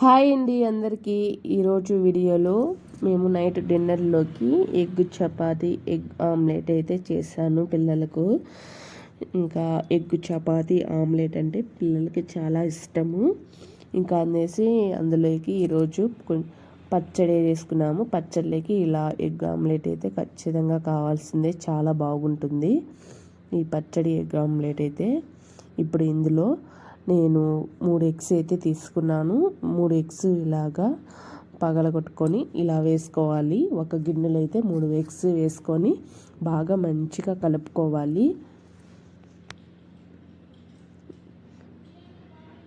Hi అండి అందరికీ. ఈరోజు వీడియోలో మేము నైట్ డిన్నర్లోకి ఎగ్ చపాతి ఎగ్ ఆమ్లెట్ అయితే చేశాను పిల్లలకు. ఇంకా ఎగ్ చపాతి ఆమ్లెట్ అంటే పిల్లలకి చాలా ఇష్టము. ఇంకా అనేసి అందులోకి ఈరోజు పచ్చడి వేసుకున్నాము. పచ్చడిలోకి ఇలా ఎగ్ ఆమ్లెట్ అయితే ఖచ్చితంగా కావాల్సిందే. చాలా బాగుంటుంది. ఈ పచ్చడి ఎగ్ ఆమ్లెట్ అయితే ఇప్పుడు ఇందులో నేను మూడు ఎగ్స్ అయితే తీసుకున్నాను. మూడు ఎగ్స్ ఇలాగా పగలగొట్టుకొని ఇలా వేసుకోవాలి. ఒక గిన్నెలో అయితే మూడు ఎగ్స్ వేసుకొని బాగా మంచిగా కలుపుకోవాలి.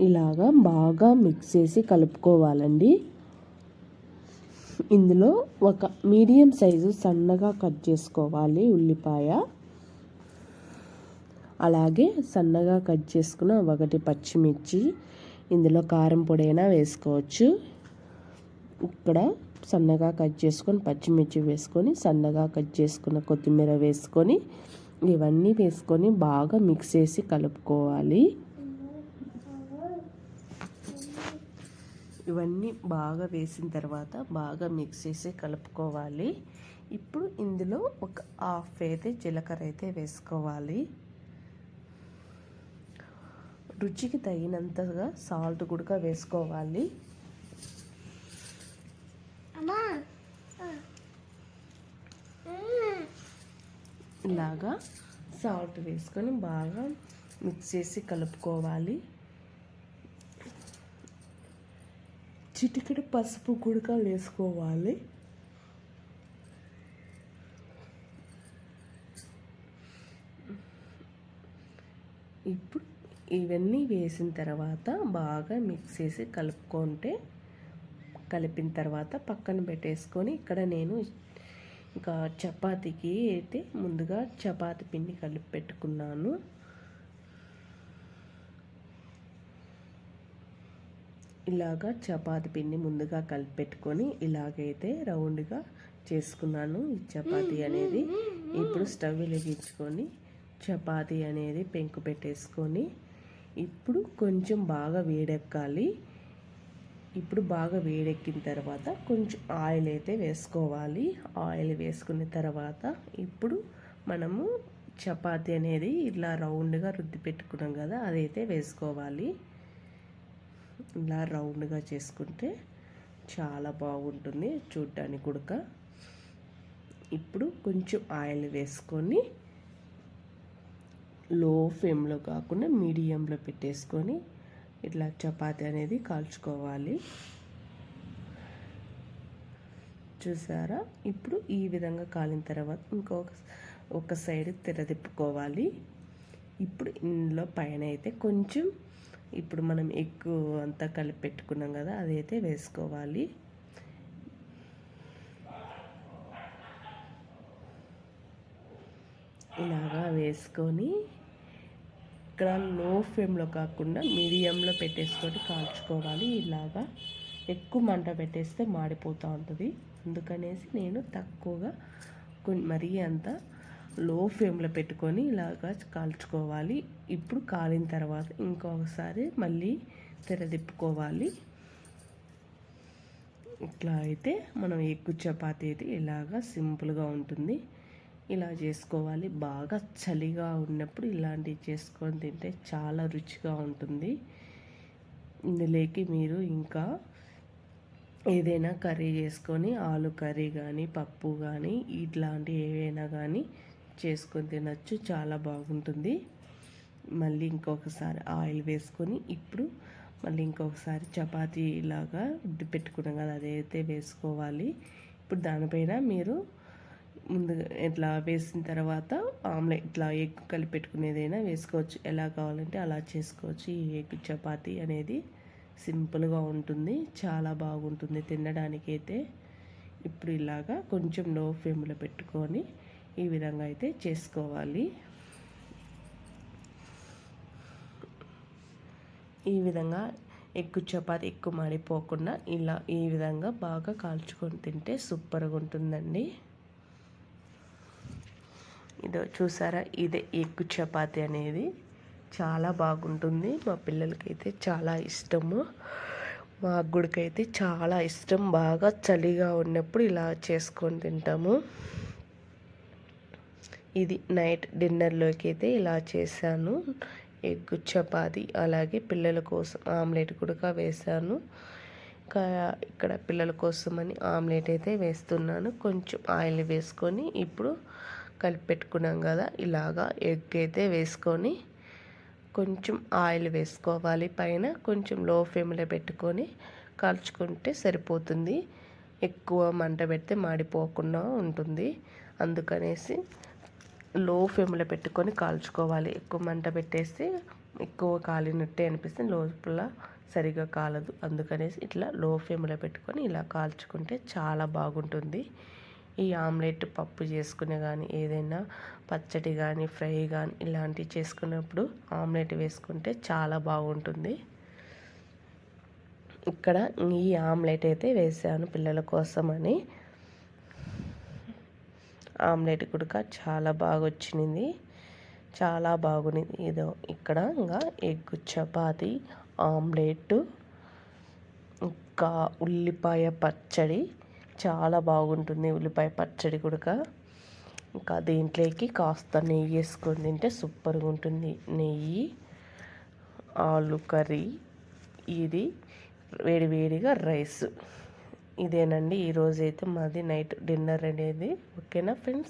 ఇలాగా బాగా మిక్స్ చేసి కలుపుకోవాలండి. ఇందులో ఒక మీడియం సైజు సన్నగా కట్ చేసుకోవాలి ఉల్లిపాయ. అలాగే సన్నగా కట్ చేసుకున్న ఒకటి పచ్చిమిర్చి ఇందులో కారం పొడి అయినా వేసుకోవచ్చు. ఇక్కడ సన్నగా కట్ చేసుకొని పచ్చిమిర్చి వేసుకొని సన్నగా కట్ చేసుకున్న కొత్తిమీర వేసుకొని ఇవన్నీ వేసుకొని బాగా మిక్స్ చేసి కలుపుకోవాలి. ఇవన్నీ బాగా వేసిన తర్వాత బాగా మిక్స్ చేసి కలుపుకోవాలి. ఇప్పుడు ఇందులో ఒక హాఫ్ అయితే జీలకర్ర అయితే వేసుకోవాలి. రుచికి తగినంతగా సాల్ట్ కూడా వేసుకోవాలి. ఇలాగా సాల్ట్ వేసుకొని బాగా మిక్స్ చేసి కలుపుకోవాలి. చిటికెడు పసుపు గుడక వేసుకోవాలి. ఇప్పుడు ఇవన్నీ వేసిన తర్వాత బాగా మిక్స్ చేసి కలుపుకుంటే కలిపిన తర్వాత పక్కన పెట్టేసుకొని ఇక్కడ నేను ఇంకా చపాతీకి అయితే ముందుగా చపాతి పిండి కలిపి పెట్టుకున్నాను. ఇలాగా చపాతి పిండి ముందుగా కలిపి పెట్టుకొని ఇలాగైతే రౌండ్గా చేసుకున్నాను ఈ చపాతి అనేది. ఇప్పుడు స్టవ్ వెలిగించుకొని చపాతి అనేది పెంకు పెట్టేసుకొని ఇప్పుడు కొంచెం బాగా వేడెక్కాలి. ఇప్పుడు బాగా వేడెక్కిన తర్వాత కొంచెం ఆయిల్ అయితే వేసుకోవాలి. ఆయిల్ వేసుకున్న తర్వాత ఇప్పుడు మనము చపాతి అనేది ఇలా రౌండ్గా రుద్ది పెట్టుకున్నాం కదా అదైతే వేసుకోవాలి. ఇలా రౌండ్గా చేసుకుంటే చాలా బాగుంటుంది చూడ్డానికి కుడక ఇప్పుడు కొంచెం ఆయిల్ వేసుకొని లో ఫ్లేమ్లో కాకుండా మీడియంలో పెట్టేసుకొని ఇట్లా చపాతి అనేది కాల్చుకోవాలి. చూసారా? ఇప్పుడు ఈ విధంగా కాలిన తర్వాత ఇంకొక ఒక సైడ్ తిరదిప్పుకోవాలి. ఇప్పుడు ఇందులో పైన అయితే కొంచెం ఇప్పుడు మనం ఎక్కువ అంతా కలిపి పెట్టుకున్నాం కదా అదైతే వేసుకోవాలి. ఇలాగా వేసుకొని ఇక్కడ లో ఫ్లేమ్లో కాకుండా మీడియంలో పెట్టేసుకొని కాల్చుకోవాలి. ఇలాగా ఎక్కువ మంట పెట్టేస్తే మాడిపోతూ ఉంటుంది. అందుకనేసి నేను తక్కువగా మరీ అంత లో ఫ్లేమ్లో పెట్టుకొని ఇలాగా కాల్చుకోవాలి. ఇప్పుడు కాలిన తర్వాత ఇంకొకసారి మళ్ళీ తెరదిప్పుకోవాలి ఇట్లా అయితే మనం ఎక్కువ చపాతీ అయితే ఇలాగా సింపుల్గా ఉంటుంది. ఇలా చేసుకోవాలి. బాగా చలిగా ఉన్నప్పుడు ఇలాంటివి చేసుకొని తింటే చాలా రుచిగా ఉంటుంది. ఇందులోకి మీరు ఇంకా ఏదైనా కర్రీ చేసుకొని ఆలు కర్రీ కానీ పప్పు కానీ ఇట్లాంటి ఏవైనా కానీ చేసుకొని తినచ్చు. చాలా బాగుంటుంది. మళ్ళీ ఇంకొకసారి ఆయిల్ వేసుకొని ఇప్పుడు మళ్ళీ ఇంకొకసారి చపాతీ లాగా పెట్టుకున్నాం కదా అదైతే వేసుకోవాలి. ఇప్పుడు దానిపైన మీరు ముందుగా ఇట్లా వేసిన తర్వాత ఆమ్లెట్ ఇట్లా ఎగ్ కలిపి పెట్టుకునేదైనా వేసుకోవచ్చు. ఎలా కావాలంటే అలా చేసుకోవచ్చు. ఈ ఎగ్ చపాతీ అనేది సింపుల్గా ఉంటుంది. చాలా బాగుంటుంది తినడానికి అయితే ఇప్పుడు ఇలాగా కొంచెం లో ఫ్లేమ్లో పెట్టుకొని ఈ విధంగా అయితే చేసుకోవాలి. ఈ విధంగా ఎక్కువ చపాతి ఎక్కువ మాడిపోకుండా ఇలా ఈ విధంగా బాగా కాల్చుకొని తింటే సూపర్గా ఉంటుందండి. ఇదో చూసారా? ఇదే ఎగ్ చపాతి అనేది. చాలా బాగుంటుంది. మా పిల్లలకైతే చాలా ఇష్టము. మా గుడికైతే చాలా ఇష్టం. బాగా చలిగా ఉన్నప్పుడు ఇలా చేసుకొని తింటాము. ఇది నైట్ డిన్నర్లోకి అయితే ఇలా చేశాను. ఎగ్ చపాతి అలాగే పిల్లల కోసం ఆమ్లెట్ కూడా వేశాను. ఇంకా ఇక్కడ పిల్లల కోసం అని ఆమ్లెట్ అయితే వేస్తున్నాను. కొంచెం ఆయిల్ వేసుకొని ఇప్పుడు కలిపి పెట్టుకున్నాం కదా ఇలాగా ఎగ్ అయితే వేసుకొని కొంచెం ఆయిల్ వేసుకోవాలి. పైన కొంచెం లో ఫ్లేమ్లో పెట్టుకొని కాల్చుకుంటే సరిపోతుంది. ఎక్కువ మంట పెడితే మాడిపోకుండా ఉంటుంది. అందుకనేసి లో ఫ్లేమ్లో పెట్టుకొని కాల్చుకోవాలి. ఎక్కువ మంట పెట్టేసి ఎక్కువ కాలినట్టే అనిపిస్తే లోపల సరిగా కాలదు. అందుకనేసి ఇట్లా లో ఫ్లేమ్లో పెట్టుకొని ఇలా కాల్చుకుంటే చాలా బాగుంటుంది. ఈ ఆమ్లెట్ పప్పు చేసుకునే కానీ ఏదైనా పచ్చడి కానీ ఫ్రై కానీ ఇలాంటివి చేసుకున్నప్పుడు ఆమ్లెట్ వేసుకుంటే చాలా బాగుంటుంది. ఇక్కడ ఈ ఆమ్లెట్ అయితే వేసాను పిల్లల కోసమని. ఆమ్లెట్ కూడా చాలా బాగా వచ్చింది చాలా బాగుంది ఇదో ఇక్కడ ఇంకా ఎగ్ చపాతి ఆమ్లెట్ ఇంకా ఉల్లిపాయ పచ్చడి చాలా బాగుంటుంది ఉల్లిపాయ పచ్చడి కూడా ఇంకా దీంట్లోకి కాస్త నెయ్యి వేసుకొని తింటే సూపర్గా ఉంటుంది. నెయ్యి ఆలు కర్రీ ఇది వేడివేడిగా రైస్. ఇదేనండి. ఈరోజైతే మాది నైట్ డిన్నర్ అనేది. ఓకేనా ఫ్రెండ్స్?